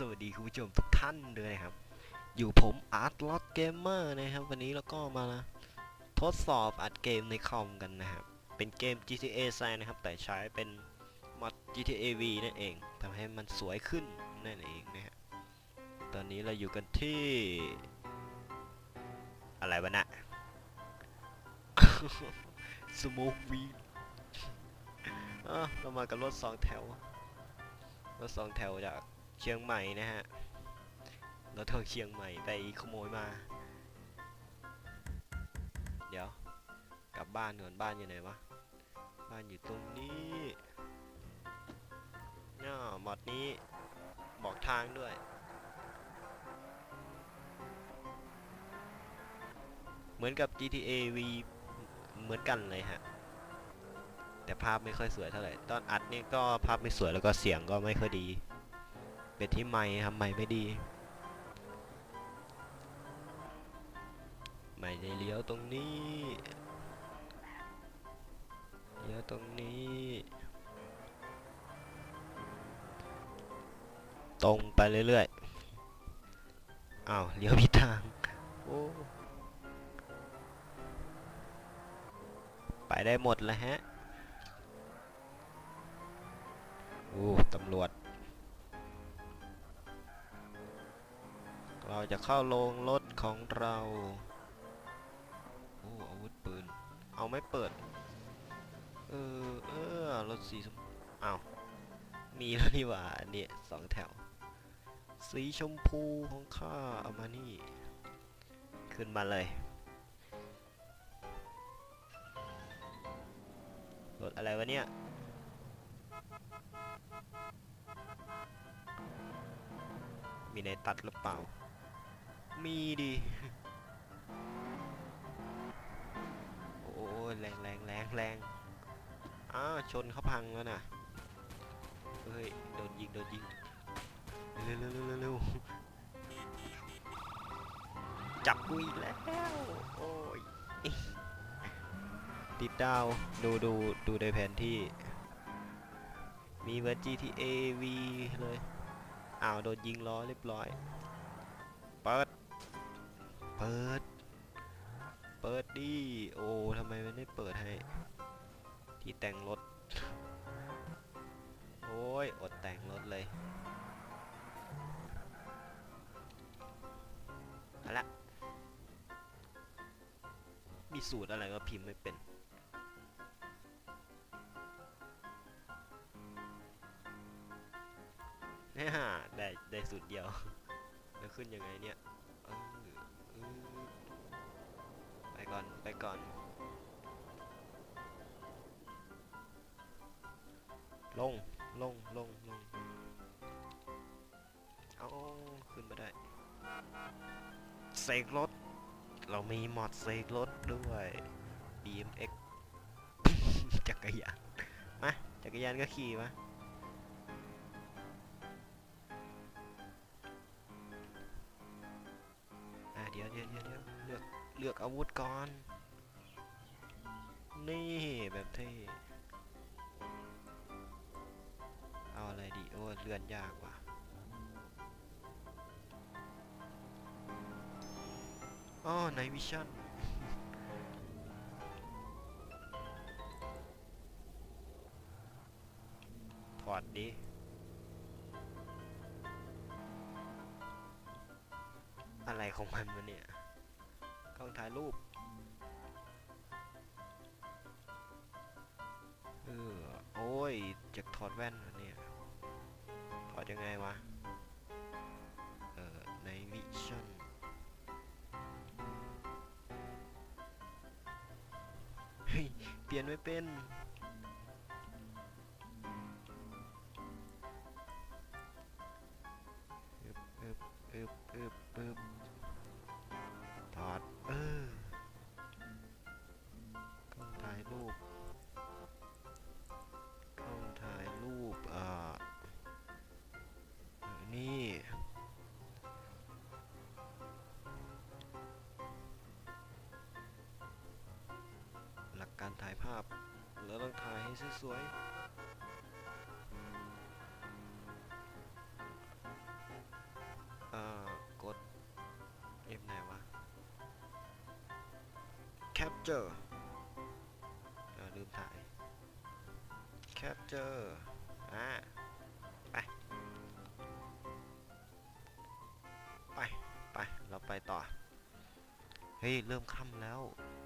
สวัสดีคุณผู้ชมทุกท่านด้วยนะครับ อยู่ผมอาร์ตล็อตเกมเมอร์นะครับ วันนี้เราก็มาทดสอบอัดเกมในคอมกันนะครับ เป็นเกม GTA แซนนะครับ แต่ใช้เป็นมอด GTA V นั่นเองทำให้มันสวยขึ้นนั่นเองนะฮะตอนนี้เราอยู่กันที่ อะไรวะนะ สโมกวีเรามากับรถสองแถวรถสองแถวจาก เชียงใหม่นะฮะรถทางเชียงใหม่ไปขโมยมา เดี๋ยว กลับบ้านก่อนบ้านอยู่ไหนวะ บ้านอยู่ตรงนี้น่าหมอดนี้บอกทางด้วย เหมือนกับ GTA V เหมือนกันเลยฮะ แต่ภาพไม่ค่อยสวยเท่าไหร่ ตอนอัดนี่ก็ภาพไม่สวยแล้วก็เสียงก็ไม่ค่อยดี เป็นที่ไมค์ครับไมค์ไม่ดีไม่ได้เลี้ยวตรงนี้เลี้ยวตรงนี้ ตรงไปเรื่อยๆอ้าวเลี้ยวผิดทางโอ้ไปได้หมดแล้วฮะโอ้ตำรวจ เราจะเข้าโรงรถของเราโอ้อาวุธปืน เอาไม่เปิด เออเออรถสีชมอ้าวมีแล้วนี่หว่าเนี่ยสองแถว สีชมพูของข้าเอามานี่ ขึ้นมาเลยรถอะไรวะเนี่ยมีในตัดหรือเปล่า มีดิโอ้ยแรงแรงแรงแรงอ้าชนเขาพังแล้วน่ะเฮ้ยโดนยิงโดนยิงเร็วเร็วเร็วเร็วจับกูอีกแล้วโอ้ยติดดาวดูดูดูในแผนที่ มีเหมือน GTA V เลยอ้าวโดนยิงล้อเรียบร้อย เปิด เปิด เปิดดิโอ้ทำไมมันไม่เปิดให้ ที่แต่งรถ โอ้ย อดแต่งรถเลยเอาละ มีสูตรอะไรก็พิมพ์ไม่เป็นเนี่ยได้ ได้สูตรเดียว แล้วขึ้นยังไงเนี่ย ก่อน ไปก่อน ลง ลง ลง ลง เอาขึ้นมาได้ เสกรถ เรามีมอดเสกรถด้วย BMX จักรยาน มา จักรยานก็ขี่มาอะเดี๋ยวเดี๋ยวเดี๋ยว เลือกอาวุธก่อน นี่แบบเท่เอาอะไรดีโอ้เลื่อนยากว่ะอ๋อไนวิชั่นถอดดิอะไรของมันวะเนี่ย ล้องถ่ายรูปเออโอ้ยจะถอดแว่นวะเนี่ยถอดยังไงวะเออในวิชั่นเฮ้ยเปลี่ยนไม่เป็นารถ่ายภาพเราต้องถ่ายให้สวยๆ F ไหนวะ capture เออลืมถ่าย capture อ่าไป ไป ไป เราไปต่อ เฮ้ย เริ่มค่ำแล้ว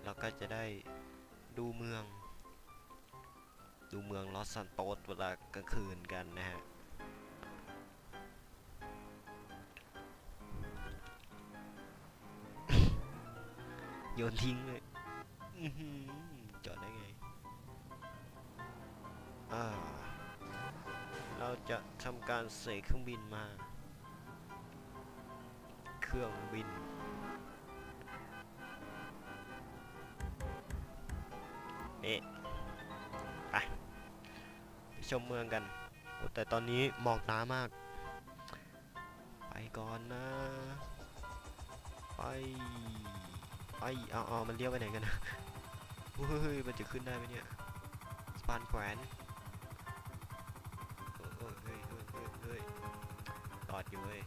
เราก็จะได้ดูเมือง ดูเมืองลอสซันโตสเวลากลางคืนกันนะฮะโยนทิ้งเลยจอดได้ไง อ่า เราจะทำการเสกเครื่องบินมา เครื่องบินนี่ไปไป ชมเมืองกัน แต่ตอนนี้หมอกหนามาก ไปก่อนนะ ไป ไป เอาเอามันเลี้ยวไปไหนกันนะเฮ้ย มันจะขึ้นได้ไหมเนี่ย สปานแขวนเออเฮ้ยเฮ้ยเฮ้ยเฮ้ยจอดอยู่เว้ย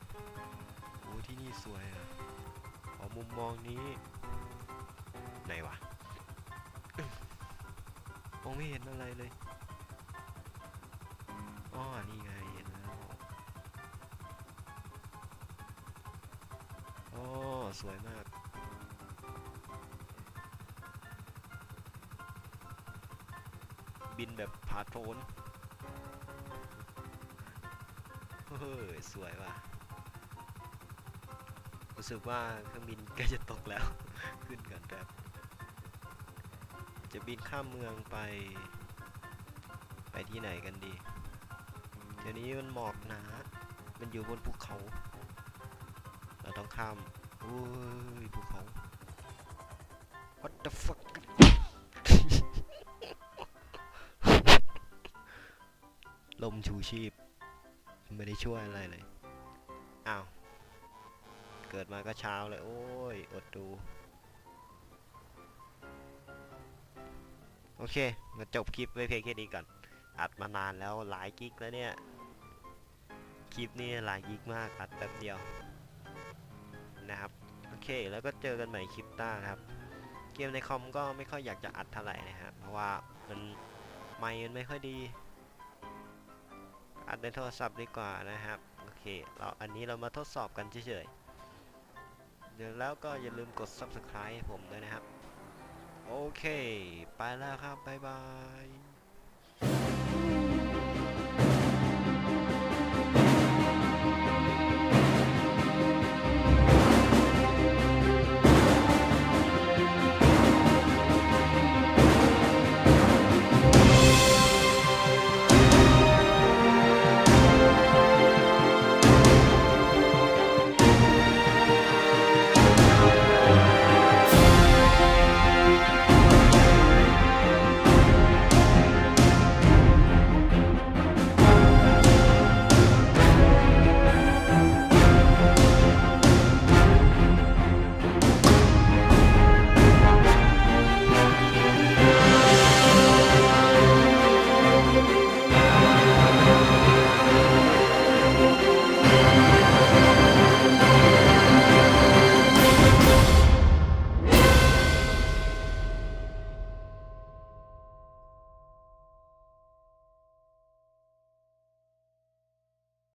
โอ้ที่นี่สวยอะขอมุมมองนี้ไหนวะมองไม่เห็นอะไรเลย นี่ไงเห็นแล้วโอ้สวยมาก บินแบบผาโผนเฮ้ยสวยว่ะ รู้สึกว่าเครื่องบินใกล้จะตกแล้ว ขึ้นกันแบบ จะบินข้ามเมืองไป ไปที่ไหนกันดี เดี๋ยวนี้มันหมอกหนา มันอยู่บนภูเขา เราต้องข้ามอุ้ยภูเขา what the fuck ลมชูชีพ ไม่ได้ช่วยอะไรเลย อ้าว เกิดมาก็เช้าเลย โอ้ย อดดู โอเค มาจบคลิปไว้เพียงแค่นี้ก่อน อัดมานานแล้วหลายกิกแล้วเนี่ย คลิปนี้หลายกิกมากอัดแป๊บเดียว นะครับ โอเค แล้วก็เจอกันใหม่คลิปหน้าครับ เกมในคอมก็ไม่ค่อยอยากจะอัดเท่าไหร่นะฮะเพราะว่ามันไมค์มันไม่ค่อยดี อัดในโทรศัพท์ดีกว่านะครับ โอเค เราอันนี้เรามาทดสอบกันเฉยๆ เดี๋ยวแล้วก็อย่าลืมกด subscribe ให้ผมด้วยนะครับ โอเค ไปแล้วครับ บ๊ายบาย